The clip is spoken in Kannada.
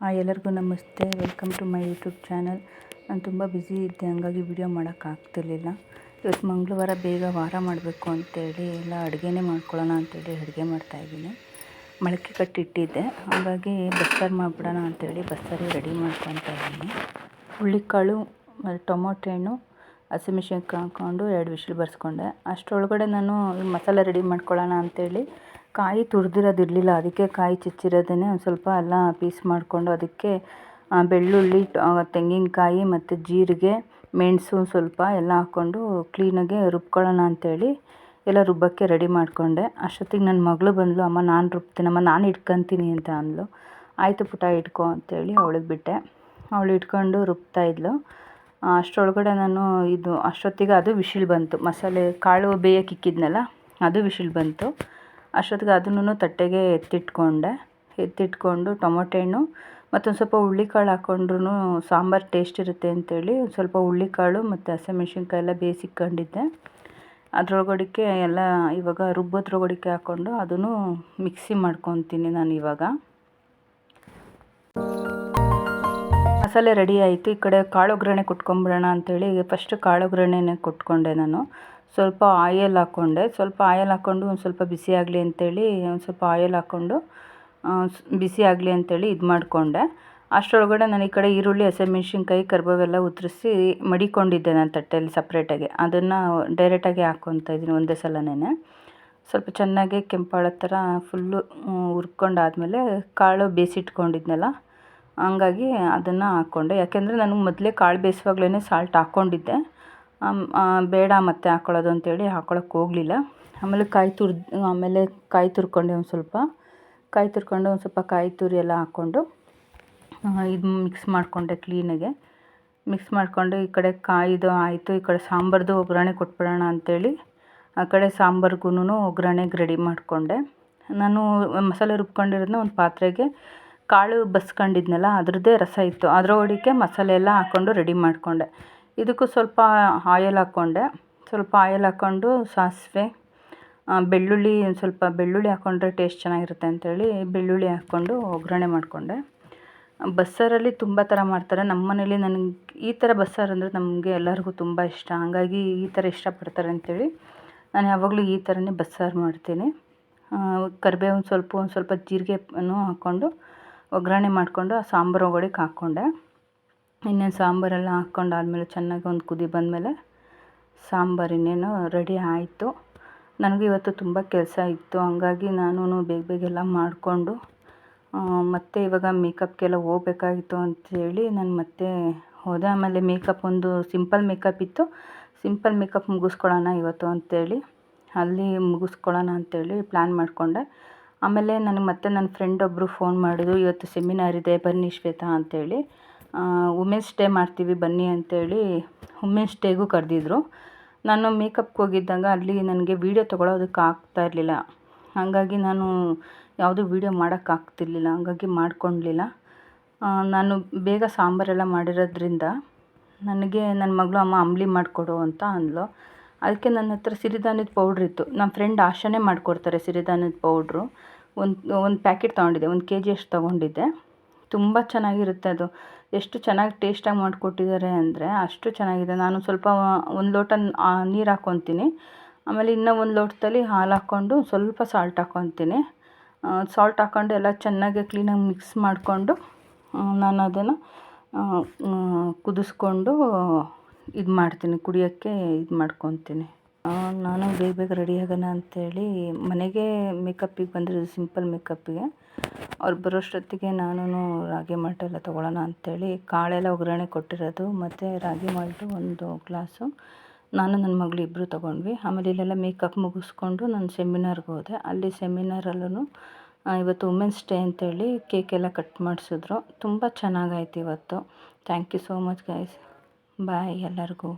ಎಲ್ಲರಿಗೂ ನಮಸ್ತೆ. Welcome to my YouTube channel ನಾನು ತುಂಬ ಬ್ಯುಸಿ ಇದ್ದೆ, ಹಂಗಾಗಿ ವಿಡಿಯೋ ಮಾಡೋಕ್ಕಾಗ್ತಿರ್ಲಿಲ್ಲ ಇವತ್ತು ಮಂಗಳವಾರ ಬೇಗ ವಾರ ಮಾಡಬೇಕು ಅಂತೇಳಿ ಎಲ್ಲ ಅಡುಗೆನೇ ಮಾಡ್ಕೊಳ್ಳೋಣ ಅಂತೇಳಿ ಅಡುಗೆ ಮಾಡ್ತಾಯಿದ್ದೀನಿ ಮೊಳಕೆ ಕಟ್ಟಿಟ್ಟಿದ್ದೆ. ಹಾಗಾಗಿ ಬಸ್ಸಾರು ಮಾಡಿಬಿಡೋಣ ಅಂತೇಳಿ ಬಸ್ಸಾರು ರೆಡಿ ಮಾಡ್ಕೊತಾ ಇದ್ದೀನಿ. ಹುಳ್ಳಿಕಾಳು ಟೊಮೊಟೊ ಹಣ್ಣು ಹಸಿಮೆಣ್ಸಿನ್ಕಾಯಿ ಹಾಕ್ಕೊಂಡು ಎರಡು ವಿಷಲ್ ಬರ್ಸ್ಕೊಂಡೆ. ಅಷ್ಟರೊಳಗಡೆ ನಾನು ಮಸಾಲೆ ರೆಡಿ ಮಾಡ್ಕೊಳ್ಳೋಣ ಅಂತೇಳಿ ಕಾಯಿ ತುರಿದಿರೋದಿರಲಿಲ್ಲ. ಅದಕ್ಕೆ ಕಾಯಿ ಚಚ್ಚಿರೋದೇ ಒಂದು ಸ್ವಲ್ಪ ಎಲ್ಲ ಪೀಸ್ ಮಾಡಿಕೊಂಡು ಅದಕ್ಕೆ ಬೆಳ್ಳುಳ್ಳಿ ತೆಂಗಿನಕಾಯಿ ಮತ್ತು ಜೀರಿಗೆ, ಮೆಣಸು ಸ್ವಲ್ಪ ಎಲ್ಲ ಹಾಕ್ಕೊಂಡು ಕ್ಲೀನಾಗೆ ರುಬ್ಕೊಳ್ಳೋಣ ಅಂಥೇಳಿ ಎಲ್ಲ ರುಬ್ಬಕ್ಕೆ ರೆಡಿ ಮಾಡಿಕೊಂಡೆ. ಅಷ್ಟೊತ್ತಿಗೆ ನನ್ನ ಮಗಳು ಬಂದಳು ಅಮ್ಮ, ನಾನು ರುಬ್ತೀನಮ್ಮ ನಾನು ಇಟ್ಕೊತೀನಿ ಅಂತ ಅಂದಳು ಆಯಿತು ಪುಟ ಇಟ್ಕೊ ಅಂತೇಳಿ ಅವಳಿಗೆ ಬಿಟ್ಟೆ. ಅವಳು ಇಟ್ಕೊಂಡು ರುಬ್ತಾಯಿದ್ಲು ಅಷ್ಟರೊಳಗಡೆ ನಾನು ಇದು, ಅಷ್ಟೊತ್ತಿಗೆ ಅದು ವಿಶಿಲ್ ಬಂತು. ಮಸಾಲೆ, ಕಾಳು ಬೇಯಕ್ಕೆ ಇಕ್ಕಿದ್ನಲ್ಲ, ಅದು ವಿಶಿಲ್ ಬಂತು. ಅಷ್ಟೊತ್ತಿಗೆ ಅದನ್ನು ತಟ್ಟೆಗೆ ಎತ್ತಿಟ್ಕೊಂಡೆ. ಎತ್ತಿಟ್ಕೊಂಡು ಟೊಮೊಟೆ ಹಣ್ಣು ಮತ್ತೊಂದು ಸ್ವಲ್ಪ ಹುಳ್ಳಿಕಾಳು ಹಾಕ್ಕೊಂಡ್ರೂ ಸಾಂಬಾರು ಟೇಸ್ಟ್ ಇರುತ್ತೆ ಒಂದು ಸ್ವಲ್ಪ ಹುಳ್ಳಿಕಾಳು ಮತ್ತು ಹಸಿಮೆಣ್ಸಿನ್ಕಾಯಿ ಎಲ್ಲ ಬೇಯಿಸಿಕ್ಕೊಂಡಿದ್ದೆ ಅದ್ರೊಳಗಡಿಕೆ ಎಲ್ಲ ಇವಾಗ ರುಬ್ಬೋದ್ರೊಳಗಡಿಕೆ ಹಾಕ್ಕೊಂಡು ಅದನ್ನು ಮಿಕ್ಸಿ ಮಾಡ್ಕೊತೀನಿ ನಾನು ಇವಾಗ. ಮಸಾಲೆ ರೆಡಿ ಆಯಿತು. ಈ ಕಡೆ ಕಾಳು ಒಗ್ಗರಣೆ ಕೊಟ್ಕೊಂಬಿಡೋಣ ಅಂತೇಳಿ ಫಸ್ಟ್ ಕಾಳು ಒಗ್ಗರಣೆನೇ ಕೊಟ್ಕೊಂಡೆ ನಾನು. ಸ್ವಲ್ಪ ಆಯಲ್ ಹಾಕ್ಕೊಂಡೆ ಸ್ವಲ್ಪ ಆಯಲ್ ಹಾಕ್ಕೊಂಡು ಒಂದು ಸ್ವಲ್ಪ ಬಿಸಿ ಆಗಲಿ ಅಂತೇಳಿ ಒಂದು ಸ್ವಲ್ಪ ಆಯಲ್ ಹಾಕ್ಕೊಂಡು ಬಿಸಿ ಆಗಲಿ ಅಂತೇಳಿ ಇದು ಮಾಡಿಕೊಂಡೆ. ಅಷ್ಟರೊಳಗಡೆ ನಾನು ಈ ಕಡೆ ಈರುಳ್ಳಿ, ಹಸಿಮೆಣ್ಸಿನ್ಕಾಯಿ, ಕರ್ಬೇವೆಲ್ಲ ಉತ್ತರಿಸಿ ಮಡಿಕೊಂಡಿದ್ದೆ ನಾನು ತಟ್ಟೆಯಲ್ಲಿ ಸಪ್ರೇಟಾಗಿ ಅದನ್ನು ಡೈರೆಕ್ಟಾಗಿ ಹಾಕ್ಕೊತಾ ಇದ್ದೀನಿ ಒಂದೇ ಸಲನೇ ಸ್ವಲ್ಪ ಚೆನ್ನಾಗಿ ಕೆಂಪಾಳೋ ಥರ ಫುಲ್ಲು ಹುರ್ಕೊಂಡಾದಮೇಲೆ ಕಾಳು ಬೇಯಿಸಿಟ್ಕೊಂಡಿದ್ನಲ್ಲ ಹಂಗಾಗಿ ಅದನ್ನು ಹಾಕ್ಕೊಂಡೆ ಯಾಕೆಂದರೆ ನಾನು ಮೊದಲೇ ಕಾಳು ಬೇಯಿಸುವಾಗ್ಲೇ ಸಾಲ್ಟ್ ಹಾಕ್ಕೊಂಡಿದ್ದೆ ಬೇಡ ಮತ್ತೆ ಹಾಕ್ಕೊಳ್ಳೋದು ಅಂತೇಳಿ ಹಾಕ್ಕೊಳಕ್ಕೆ ಹೋಗಲಿಲ್ಲ. ಆಮೇಲೆ ಕಾಯಿ ತುರ್, ಆಮೇಲೆ ಕಾಯಿ ತುರ್ಕೊಂಡೆ ಒಂದು ಸ್ವಲ್ಪ. ಕಾಯಿ ತುರ್ಕೊಂಡು ಒಂದು ಸ್ವಲ್ಪ ಕಾಯಿ ತುರಿ ಎಲ್ಲ ಹಾಕ್ಕೊಂಡು ಇದು ಮಿಕ್ಸ್ ಮಾಡಿಕೊಂಡೆ ಕ್ಲೀನಾಗೆ ಮಿಕ್ಸ್ ಮಾಡಿಕೊಂಡು ಈ ಕಡೆ ಕಾಯಿದು ಆಯಿತು, ಈ ಕಡೆ ಸಾಂಬಾರ್ದು ಒಗ್ಗರಣೆ ಕೊಟ್ಬಿಡೋಣ ಅಂಥೇಳಿ ಆ ಕಡೆ ಸಾಂಬಾರ್ಗೂ ಒಗ್ಗರಣೆಗೆ ರೆಡಿ ಮಾಡಿಕೊಂಡೆ. ನಾನು ಮಸಾಲೆ ರುಬ್ಕೊಂಡಿರೋದನ್ನ ಒಂದು ಪಾತ್ರೆಗೆ ಕಾಳು ಬಸ್ಕೊಂಡಿದ್ನಲ್ಲ ಅದರದ್ದೇ ರಸ ಇತ್ತು. ಅದರ ಅದರೊಳಗೆ ಮಸಾಲೆ ಎಲ್ಲ ಹಾಕ್ಕೊಂಡು ರೆಡಿ ಮಾಡಿಕೊಂಡೆ. ಇದಕ್ಕೂ ಸ್ವಲ್ಪ ಆಯಲ್ ಹಾಕ್ಕೊಂಡೆ ಸ್ವಲ್ಪ ಆಯಲ್ ಹಾಕ್ಕೊಂಡು ಸಾಸಿವೆ ಬೆಳ್ಳುಳ್ಳಿ, ಒಂದು ಸ್ವಲ್ಪ ಬೆಳ್ಳುಳ್ಳಿ ಹಾಕ್ಕೊಂಡ್ರೆ ಟೇಸ್ಟ್ ಚೆನ್ನಾಗಿರುತ್ತೆ ಅಂಥೇಳಿ ಬೆಳ್ಳುಳ್ಳಿ ಹಾಕ್ಕೊಂಡು ಒಗ್ಗರಣೆ ಮಾಡಿಕೊಂಡೆ. ಬಸ್ಸಾರಲ್ಲಿ ತುಂಬ ಥರ ಮಾಡ್ತಾರೆ. ನಮ್ಮ ಮನೇಲಿ ನನಗೆ ಈ ಥರ ಬಸ್ಸಾರು ಅಂದರೆ ನಮಗೆ ಎಲ್ಲರಿಗೂ ತುಂಬ ಇಷ್ಟ. ಹಾಗಾಗಿ ಈ ಥರ ಇಷ್ಟಪಡ್ತಾರೆ ಅಂಥೇಳಿ ನಾನು ಯಾವಾಗಲೂ ಈ ಥರನೇ ಬಸ್ಸಾರು ಮಾಡ್ತೀನಿ. ಕರಿಬೇವು ಸ್ವಲ್ಪ, ಒಂದು ಸ್ವಲ್ಪ ಜೀರಿಗೆನೂ ಹಾಕ್ಕೊಂಡು ಒಗ್ಗರಣೆ ಮಾಡಿಕೊಂಡು ಆ ಸಾಂಬಾರು ಒಗ್ಗಡಿಗೆ ಹಾಕ್ಕೊಂಡೆ ಇನ್ನೇನು ಸಾಂಬಾರೆಲ್ಲ ಹಾಕ್ಕೊಂಡು ಆದಮೇಲೆ ಚೆನ್ನಾಗಿ ಒಂದು ಕುದಿ ಬಂದಮೇಲೆ ಸಾಂಬಾರು ಇನ್ನೇನು ರೆಡಿ ಆಯಿತು. ನನಗೆ ಇವತ್ತು ತುಂಬ ಕೆಲಸ ಇತ್ತು. ಹಂಗಾಗಿ ನಾನು ಬೇಗ ಬೇಗ ಎಲ್ಲ ಮಾಡಿಕೊಂಡು ಮತ್ತು ಇವಾಗ ಮೇಕಪ್ಗೆಲ್ಲ ಹೋಗ್ಬೇಕಾಗಿತ್ತು ಅಂಥೇಳಿ ನಾನು ಮತ್ತೆ ಹೋದೆ. ಆಮೇಲೆ ಮೇಕಪ್ ಒಂದು ಸಿಂಪಲ್ ಮೇಕಪ್ ಇತ್ತು. ಸಿಂಪಲ್ ಮೇಕಪ್ ಮುಗಿಸ್ಕೊಳ್ಳೋಣ ಇವತ್ತು ಅಂಥೇಳಿ ಅಲ್ಲಿ ಮುಗಿಸ್ಕೊಳ್ಳೋಣ ಅಂಥೇಳಿ ಪ್ಲ್ಯಾನ್ ಮಾಡಿಕೊಂಡೆ. ಆಮೇಲೆ ನನಗೆ ಮತ್ತೆ ನನ್ನ ಫ್ರೆಂಡ್ ಒಬ್ಬರು ಫೋನ್ ಮಾಡಿದ್ರು, ಇವತ್ತು ಸೆಮಿನಾರ್ ಇದೆ, ಬನ್ನಿ ಶ್ವೇತಾ ಅಂಥೇಳಿ ವುಮೆನ್ಸ್ ಡೇ ಮಾಡ್ತೀವಿ ಬನ್ನಿ ಅಂತೇಳಿ ವುಮೆನ್ಸ್ ಡೇಗೂ ಕರೆದಿದ್ರು. ನಾನು ಮೇಕಪ್ಗೆ ಹೋಗಿದ್ದಾಗ ಅಲ್ಲಿ ನನಗೆ ವೀಡಿಯೋ ತೊಗೊಳೋದಕ್ಕೆ ಆಗ್ತಾ ಇರಲಿಲ್ಲ. ಹಾಗಾಗಿ ನಾನು ಯಾವುದೂ ವೀಡಿಯೋ ಮಾಡೋಕ್ಕಾಗ್ತಿರ್ಲಿಲ್ಲ ಹಾಗಾಗಿ ಮಾಡ್ಕೊಳ್ಲಿಲ್ಲ ನಾನು ಬೇಗ ಸಾಂಬಾರೆಲ್ಲ ಮಾಡಿರೋದ್ರಿಂದ ನನಗೆ ನನ್ನ ಮಗಳು, ಅಮ್ಮ, ಅಂಬಲಿ ಮಾಡಿಕೊಡು ಅಂತ ಅಂದಳು ಅದಕ್ಕೆ ನನ್ನ ಹತ್ರ ಸಿರಿಧಾನ್ಯದ ಪೌಡ್ರ್ ಇತ್ತು. ನಮ್ಮ ಫ್ರೆಂಡ್ ಆಶಾನೇ ಮಾಡಿಕೊಡ್ತಾರೆ ಸಿರಿಧಾನ್ಯದ ಪೌಡ್ರು ಒಂದು ಒಂದು ಪ್ಯಾಕೆಟ್ ತೊಗೊಂಡಿದ್ದೆ, ಒಂದು ಕೆ ಜಿಯಷ್ಟು ತೊಗೊಂಡಿದ್ದೆ. ತುಂಬ ಚೆನ್ನಾಗಿರುತ್ತೆ ಅದು. ಎಷ್ಟು ಚೆನ್ನಾಗಿ ಟೇಸ್ಟಾಗಿ ಮಾಡಿಕೊಟ್ಟಿದ್ದಾರೆ ಅಂದರೆ ಅಷ್ಟು ಚೆನ್ನಾಗಿದೆ. ನಾನು ಸ್ವಲ್ಪ ಒಂದು ಲೋಟ ನೀರು ಹಾಕ್ಕೊತೀನಿ ಆಮೇಲೆ ಇನ್ನೂ ಒಂದು ಲೋಟದಲ್ಲಿ ಹಾಲು ಹಾಕ್ಕೊಂಡು ಸ್ವಲ್ಪ ಸಾಲ್ಟ್ ಹಾಕ್ಕೊತೀನಿ ಸಾಲ್ಟ್ ಹಾಕ್ಕೊಂಡು ಎಲ್ಲ ಚೆನ್ನಾಗಿ ಕ್ಲೀನಾಗಿ ಮಿಕ್ಸ್ ಮಾಡಿಕೊಂಡು ನಾನು ಅದನ್ನು ಕುದಿಸ್ಕೊಂಡು ಇದು ಮಾಡ್ತೀನಿ. ಕುಡಿಯೋಕ್ಕೆ ಇದು ಮಾಡ್ಕೊತೀನಿ. ನಾನು ಬೇಗ ಬೇಗ ರೆಡಿ ಆಗೋಣ ಅಂಥೇಳಿ ಮನೆಗೆ ಮೇಕಪ್ಪಿಗೆ ಬಂದಿರೋದು ಸಿಂಪಲ್ ಮೇಕಪ್ಪಿಗೆ. ಅವ್ರು ಬರೋಷ್ಟೊತ್ತಿಗೆ ನಾನು ರಾಗಿ ಮಾಲ್ಟ್ ಎಲ್ಲ ತೊಗೊಳ್ಳೋಣ ಅಂಥೇಳಿ ಕಾಳೆಲ್ಲ ಒಗ್ಗರಣೆ ಕೊಟ್ಟಿರೋದು, ಮತ್ತು ರಾಗಿ ಮಾಲ್ಟು ಒಂದು ಗ್ಲಾಸು. ನಾನು ನನ್ನ ಮಗಳು ಇಬ್ಬರು ತೊಗೊಂಡ್ವಿ. ಆಮೇಲೆ ಇಲ್ಲೆಲ್ಲ ಮೇಕಪ್ ಮುಗಿಸ್ಕೊಂಡು ನಾನು ಸೆಮಿನಾರ್ಗೆ ಹೋದೆ. ಅಲ್ಲಿ ಸೆಮಿನಾರಲ್ಲೂ ಇವತ್ತು ವುಮೆನ್ಸ್ ಡೇ ಅಂತೇಳಿ ಕೇಕೆಲ್ಲ ಕಟ್ ಮಾಡಿಸಿದ್ರು. ತುಂಬ ಚೆನ್ನಾಗಾಯ್ತು ಇವತ್ತು. Thank you so much guys. Bye ಎಲ್ಲರಿಗೂ.